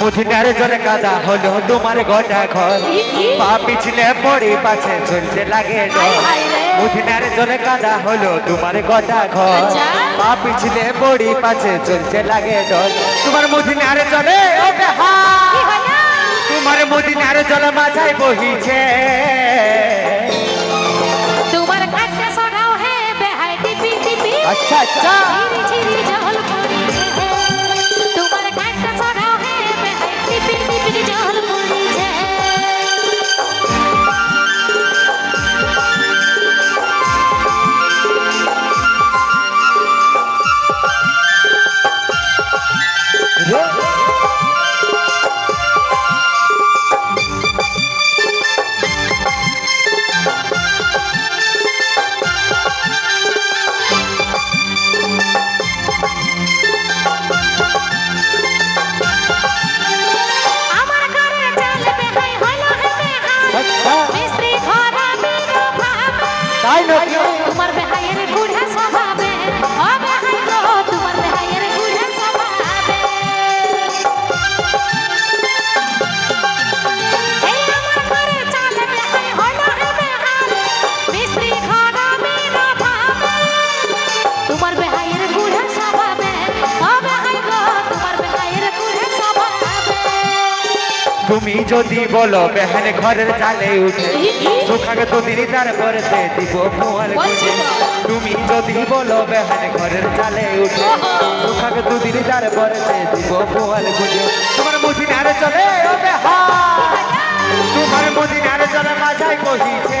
মুঠিনার জোরে কাদা হলো তোমার গোটা ঘর। পা পিছলে পড়ে পাশে চলতে লাগে মুঠিনার জোরে কাদা হলো তোমার গোটা ঘর। পা পিছলে পড়ি পাশে চলতে লাগে ডল তোমার মুঠিনার জলে তোমার মুঠিনার জল মাথায় বহিছে। Attack! Attack! Uh, নবী তুমি যদি বলো, বেহেন ঘরের চালে উঠে সুখাকে তো তার তারপরে দিব ফুয়ার তো। তুমি যদি বলো, বেহেন ঘরের চালে উঠে সুখাকে তো তার তারপরে দিব ফুয়ার খুঁজে তোমার মুদিনারে চলে ও বেহান তোমার মুদিনারে চলে মাঝাই বহিছে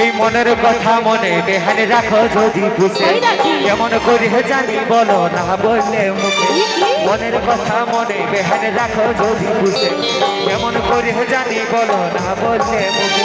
এই মনের কথা মনে বেহানে রাখো যদি বুঝে? কেমন করি জানি বলো না বললে মুখে? মনের কথা মনে বেহানে রাখো যদি বুঝে কেমন করি জানি বলো না বললে মুখে